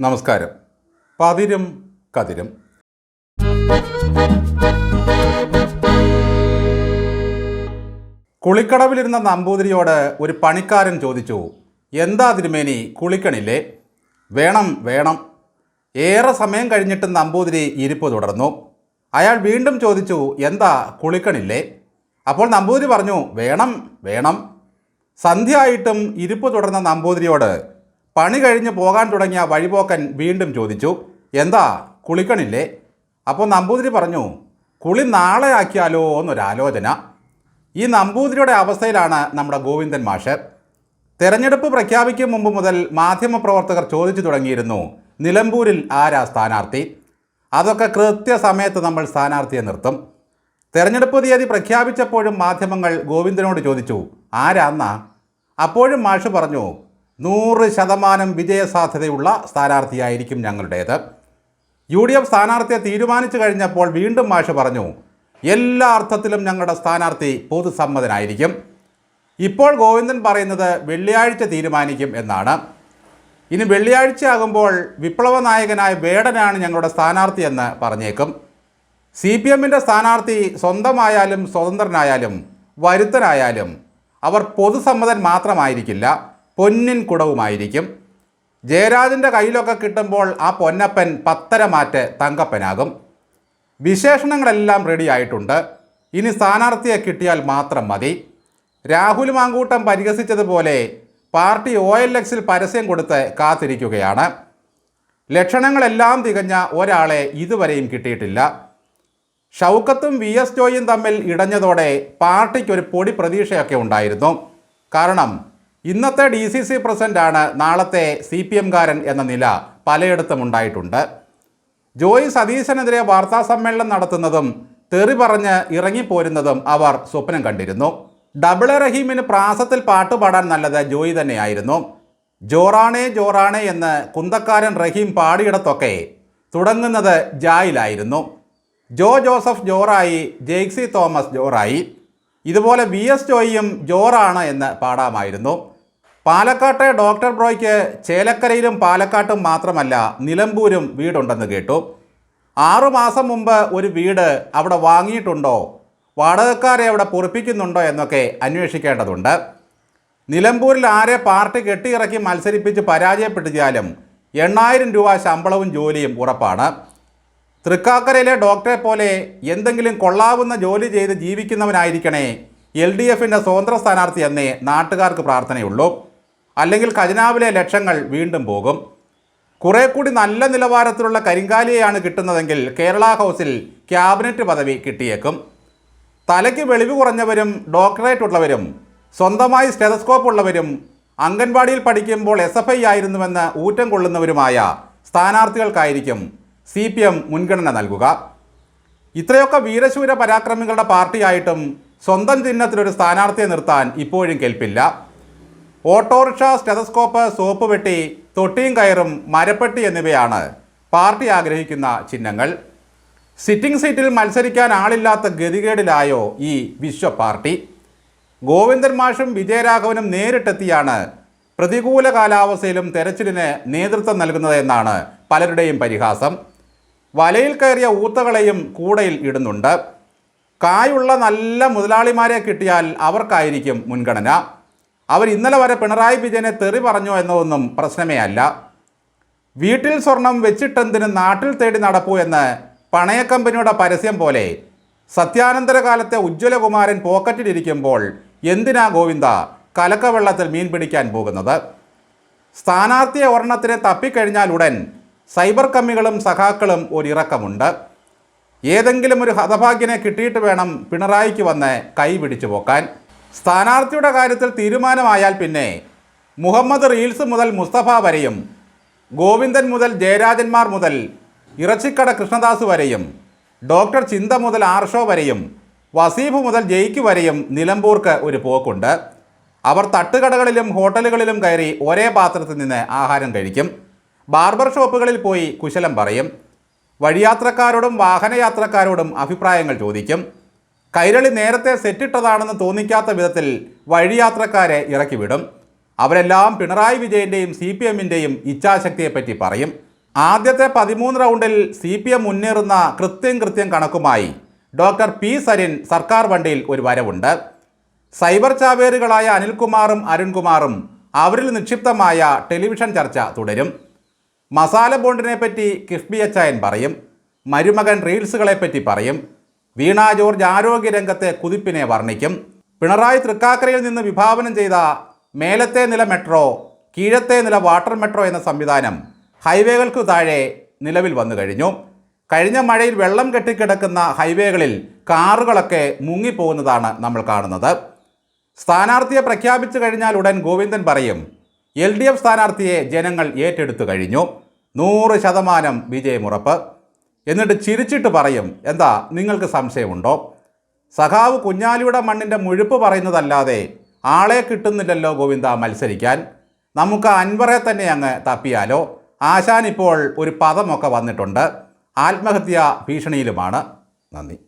നമസ്കാരം. പതിരും കതിരും. കുളിക്കടവിലിരുന്ന നമ്പൂതിരിയോട് ഒരു പണിക്കാരൻ ചോദിച്ചു എന്താ തിരുമേനി കുളിക്കണില്ലേ? വേണം വേണം. ഏറെ സമയം കഴിഞ്ഞിട്ട് നമ്പൂതിരി ഇരിപ്പ് തുടർന്നു. അയാൾ വീണ്ടും ചോദിച്ചു എന്താ കുളിക്കണില്ലേ? അപ്പോൾ നമ്പൂതിരി പറഞ്ഞു വേണം വേണം. സന്ധ്യയായിട്ടും ഇരിപ്പ് തുടർന്ന നമ്പൂതിരിയോട് പണി കഴിഞ്ഞ് പോകാൻ തുടങ്ങിയ വഴിപോക്കൻ വീണ്ടും ചോദിച്ചു എന്താ കുളിക്കണില്ലേ? അപ്പോൾ നമ്പൂതിരി പറഞ്ഞു കുളി നാളെ ആക്കിയാലോ എന്നൊരാലോചന. ഈ നമ്പൂതിരിയുടെ അവസ്ഥയിലാണ് നമ്മുടെ ഗോവിന്ദൻ മാഷർ തെരഞ്ഞെടുപ്പ് പ്രഖ്യാപിക്കും മുമ്പ് മുതൽ മാധ്യമപ്രവർത്തകർ ചോദിച്ചു തുടങ്ങിയിരുന്നു നിലമ്പൂരിൽ ആരാ സ്ഥാനാർത്ഥി? അതൊക്കെ കൃത്യസമയത്ത് നമ്മൾ സ്ഥാനാർത്ഥിയെ നിർത്തും. തെരഞ്ഞെടുപ്പ് തീയതി പ്രഖ്യാപിച്ചപ്പോഴും മാധ്യമങ്ങൾ ഗോവിന്ദനോട് ചോദിച്ചു ആരാന്നാ? അപ്പോഴും മാഷ് പറഞ്ഞു നൂറ് ശതമാനം വിജയസാധ്യതയുള്ള സ്ഥാനാർത്ഥിയായിരിക്കും ഞങ്ങളുടേത്. യു ഡി എഫ് സ്ഥാനാർത്ഥിയെ തീരുമാനിച്ചു കഴിഞ്ഞപ്പോൾ വീണ്ടും മാഷ് പറഞ്ഞു എല്ലാ അർത്ഥത്തിലും ഞങ്ങളുടെ സ്ഥാനാർത്ഥി പൊതുസമ്മതനായിരിക്കും. ഇപ്പോൾ ഗോവിന്ദൻ പറയുന്നത് വെള്ളിയാഴ്ച തീരുമാനിക്കും എന്നാണ്. ഇനി വെള്ളിയാഴ്ച ആകുമ്പോൾ വിപ്ലവ നായകനായ വേടനാണ് ഞങ്ങളുടെ സ്ഥാനാർത്ഥി എന്ന് പറഞ്ഞേക്കും. സി പി എമ്മിന്റെ സ്ഥാനാർത്ഥി സ്വന്തമായാലും സ്വതന്ത്രനായാലും വരുത്തനായാലും അവർ പൊതുസമ്മതൻ മാത്രമായിരിക്കില്ല. പൊന്നിൻ കുടവുമായിരിക്കും. ജയരാജന്റെ കയ്യിലൊക്കെ കിട്ടുമ്പോൾ ആ പൊന്നപ്പൻ പത്തര മാറ്റ് തങ്കപ്പനാകും. വിശേഷണങ്ങളെല്ലാം റെഡി ആയിട്ടുണ്ട്. ഇനി സ്ഥാനാർത്ഥിയെ കിട്ടിയാൽ മാത്രം മതി. രാഹുൽ മാങ്കൂട്ടം പരിഹസിച്ചതുപോലെ പാർട്ടി ഒ എൽ എക്സിൽ പരസ്യം കൊടുത്ത് കാത്തിരിക്കുകയാണ്. ലക്ഷണങ്ങളെല്ലാം തികഞ്ഞ ഒരാളെ ഇതുവരെയും കിട്ടിയിട്ടില്ല. ഷൗക്കത്തും വി എസ് ജോയും തമ്മിൽ ഇടഞ്ഞതോടെ പാർട്ടിക്കൊരു പൊടി പ്രതീക്ഷയൊക്കെ ഉണ്ടായിരുന്നു. കാരണം ഇന്നത്തെ ഡി സി സി പ്രസിഡന്റാണ് നാളത്തെ സി പി എംകാരൻ എന്ന നില പലയിടത്തും ഉണ്ടായിട്ടുണ്ട്. ജോയി സതീശനെതിരെ വാർത്താ സമ്മേളനം നടത്തുന്നതും തെറി പറഞ്ഞ് ഇറങ്ങിപ്പോരുന്നതും അവർ സ്വപ്നം കണ്ടിരുന്നു. ഡബിൾ റഹീമിന് പ്രാസത്തിൽ പാട്ടുപാടാൻ നല്ലത് ജോയി തന്നെയായിരുന്നു. ജോറാണേ ജോറാണേ എന്ന് കുന്തക്കാരൻ റഹീം പാടിയിടത്തൊക്കെ തുടങ്ങുന്നത് ജായിലായിരുന്നു. ജോ ജോസഫ് ജോറായി ജെയ്ക്സി തോമസ് ജോറായി. ഇതുപോലെ വി എസ് ജോയിയും ജോറാണ് എന്ന് പാടാമായിരുന്നു. പാലക്കാട്ടെ ഡോക്ടർ ബ്രോയ്ക്ക് ചേലക്കരയിലും പാലക്കാട്ടും മാത്രമല്ല നിലമ്പൂരും വീടുണ്ടെന്ന് കേട്ടു. ആറുമാസം മുമ്പ് ഒരു വീട് അവിടെ വാങ്ങിയിട്ടുണ്ടോ? വാടകക്കാരെ അവിടെ പൊറിപ്പിക്കുന്നുണ്ടോ എന്നൊക്കെ അന്വേഷിക്കേണ്ടതുണ്ട്. നിലമ്പൂരിൽ ആരെ പാർട്ടി കെട്ടിയിറക്കി മത്സരിപ്പിച്ച് പരാജയപ്പെടുത്തിയാലും എണ്ണായിരം രൂപ ശമ്പളവും ജോലിയും ഉറപ്പാണ്. തൃക്കാക്കരയിലെ ഡോക്ടറെ പോലെ എന്തെങ്കിലും കൊള്ളാവുന്ന ജോലി ചെയ്ത് ജീവിക്കുന്നവനായിരിക്കണേ എൽ ഡി എഫിന്റെ സ്വതന്ത്ര സ്ഥാനാർത്ഥി എന്നേ നാട്ടുകാർക്ക് പ്രാർത്ഥനയുള്ളൂ. അല്ലെങ്കിൽ ഖജനാവിലെ ലക്ഷങ്ങൾ വീണ്ടും പോകും. കുറെ കൂടി നല്ല നിലവാരത്തിലുള്ള കരിങ്കാലിയെയാണ് കിട്ടുന്നതെങ്കിൽ കേരള ഹൗസിൽ ക്യാബിനറ്റ് പദവി കിട്ടിയേക്കും. തലയ്ക്ക് വെളിവ് കുറഞ്ഞവരും ഡോക്ടറേറ്റ് ഉള്ളവരും സ്വന്തമായി സ്റ്റെതസ്കോപ്പ് ഉള്ളവരും അംഗൻവാടിയിൽ പഠിക്കുമ്പോൾ എസ് എഫ് ഐ ആയിരുന്നുവെന്ന് ഊറ്റം കൊള്ളുന്നവരുമായ സ്ഥാനാർത്ഥികൾക്കായിരിക്കും സി പി എം മുൻഗണന നൽകുക. ഇത്രയൊക്കെ വീരശൂര പരാക്രമികളുടെ പാർട്ടിയായിട്ടും സ്വന്തം ചിഹ്നത്തിലൊരു സ്ഥാനാർത്ഥിയെ നിർത്താൻ ഇപ്പോഴും കെൽപ്പില്ല ഓട്ടോറിക്ഷ സ്റ്റെതസ്കോപ്പ് സോപ്പ് പെട്ടി തൊട്ടിയും കയറും മരപ്പെട്ടി എന്നിവയാണ്. പാർട്ടി ആഗ്രഹിക്കുന്ന ചിഹ്നങ്ങൾ. സിറ്റിംഗ് സീറ്റിൽ മത്സരിക്കാൻ ആളില്ലാത്ത ഗതികേടിലായോ ഈ വിശ്വ പാർട്ടി? ഗോവിന്ദൻ മാഷും വിജയരാഘവനും നേരിട്ടെത്തിയാണ് പ്രതികൂല കാലാവസ്ഥയിലും തെരച്ചിലിന് നേതൃത്വം നൽകുന്നതെന്നാണ് പലരുടെയും പരിഹാസം. വലയിൽ കയറിയ ഊത്തകളെയും കൂടയിൽ ഇടുന്നുണ്ട്. കായുള്ള നല്ല മുതലാളിമാരെ കിട്ടിയാൽ അവർക്കായിരിക്കും മുൻഗണന. അവർ ഇന്നലെ വരെ പിണറായി വിജയനെ തെറി പറഞ്ഞോ എന്നതൊന്നും പ്രശ്നമേ അല്ല. വീട്ടിൽ സ്വർണം വെച്ചിട്ടെന്തിന് നാട്ടിൽ തേടി നടപ്പൂ എന്ന് പണയക്കമ്പനിയുടെ പരസ്യം പോലെ സത്യാനന്തര കാലത്തെ ഉജ്ജ്വലകുമാരൻ പോക്കറ്റിലിരിക്കുമ്പോൾ എന്തിനാ ഗോവിന്ദ കലക്കവെള്ളത്തിൽ മീൻ പിടിക്കാൻ പോകുന്നത്? സ്ഥാനാർത്ഥിയെ ഒരെണ്ണത്തിന് തപ്പിക്കഴിഞ്ഞാൽ ഉടൻ സൈബർ കമ്മികളും സഖാക്കളും ഒരിറക്കമുണ്ട്. ഏതെങ്കിലും ഒരു ഹതഭാഗ്യനെ കിട്ടിയിട്ട് വേണം പിണറായിക്ക് വന്ന് കൈ പിടിച്ചു പോക്കാൻ. സ്ഥാനാർത്ഥിയുടെ കാര്യത്തിൽ തീരുമാനമായാൽ പിന്നെ മുഹമ്മദ് റീൽസ് മുതൽ മുസ്തഫ വരെയും ഗോവിന്ദൻ മുതൽ ജയരാജന്മാർ മുതൽ ഇറച്ചിക്കട കൃഷ്ണദാസ് വരെയും ഡോക്ടർ ചിന്ത മുതൽ ആർഷോ വരെയും വസീഫ് മുതൽ ജയിക്ക് വരെയും നിലമ്പൂർക്ക് ഒരു പോക്കുണ്ട്. അവർ തട്ടുകടകളിലും ഹോട്ടലുകളിലും കയറി ഒരേ പാത്രത്തിൽ നിന്ന് ആഹാരം കഴിക്കും. ബാർബർ ഷോപ്പുകളിൽ പോയി കുശലം പറയും. വഴിയാത്രക്കാരോടും വാഹനയാത്രക്കാരോടും അഭിപ്രായങ്ങൾ ചോദിക്കും. കൈരളി നേരത്തെ സെറ്റിട്ടതാണെന്ന് തോന്നിക്കാത്ത വിധത്തിൽ വഴിയാത്രക്കാരെ ഇറക്കിവിടും. അവരെല്ലാം പിണറായി വിജയന്റെയും സി പി എമ്മിന്റെയും ഇച്ഛാശക്തിയെപ്പറ്റി പറയും. ആദ്യത്തെ പതിമൂന്ന് റൗണ്ടിൽ സി പി എം മുന്നേറുന്ന കൃത്യം കൃത്യം കണക്കുമായി ഡോക്ടർ പി സരിൻ സർക്കാർ വണ്ടിയിൽ ഒരു വരവുണ്ട്. സൈബർ ചാവേറുകളായ അനിൽകുമാറും അരുൺകുമാറും അവരിൽ നിക്ഷിപ്തമായ ടെലിവിഷൻ ചർച്ച തുടരും. മസാല ബോണ്ടിനെപ്പറ്റി കിഫ്ബി അച്ചായൻ പറയും. മരുമകൻ റീൽസുകളെപ്പറ്റി പറയും. വീണ ജോർജ് ആരോഗ്യരംഗത്തെ കുതിപ്പിനെ വർണിക്കും. പിണറായി തൃക്കാക്കരയിൽ നിന്ന് വിഭാവനം ചെയ്ത മേലത്തെ നില മെട്രോ കീഴത്തെ നില വാട്ടർ മെട്രോ എന്ന സംവിധാനം ഹൈവേകൾക്ക് താഴെ നിലവിൽ വന്നു കഴിഞ്ഞു. കഴിഞ്ഞ മഴയിൽ വെള്ളം കെട്ടിക്കിടക്കുന്ന ഹൈവേകളിൽ കാറുകളൊക്കെ മുങ്ങിപ്പോകുന്നതാണ് നമ്മൾ കാണുന്നത്. സ്ഥാനാർത്ഥിയെ പ്രഖ്യാപിച്ചു കഴിഞ്ഞാൽ ഉടൻ ഗോവിന്ദൻ പറയും എൽ ഡി എഫ് സ്ഥാനാർത്ഥിയെ ജനങ്ങൾ ഏറ്റെടുത്തു കഴിഞ്ഞു. നൂറ് ശതമാനം വിജയമുറപ്പ്. എന്നിട്ട് ചിരിച്ചിട്ട് പറയും എന്താ നിങ്ങൾക്ക് സംശയമുണ്ടോ? സഖാവ് കുഞ്ഞാലിയുടെ മണ്ണിന്റെ മുഴുപ്പ് പറയുന്നതല്ലാതെ ആളെ കിട്ടുന്നില്ലല്ലോ ഗോവിന്ദ മത്സരിക്കാൻ. നമുക്ക് അൻവറെ തന്നെ അങ്ങ് തപ്പിയാലോ? ആശാൻ ഇപ്പോൾ ഒരു പദമൊക്കെ വന്നിട്ടുണ്ട്. ആത്മഹത്യാ ഭീഷണിയിലുമാണ്. നന്ദി.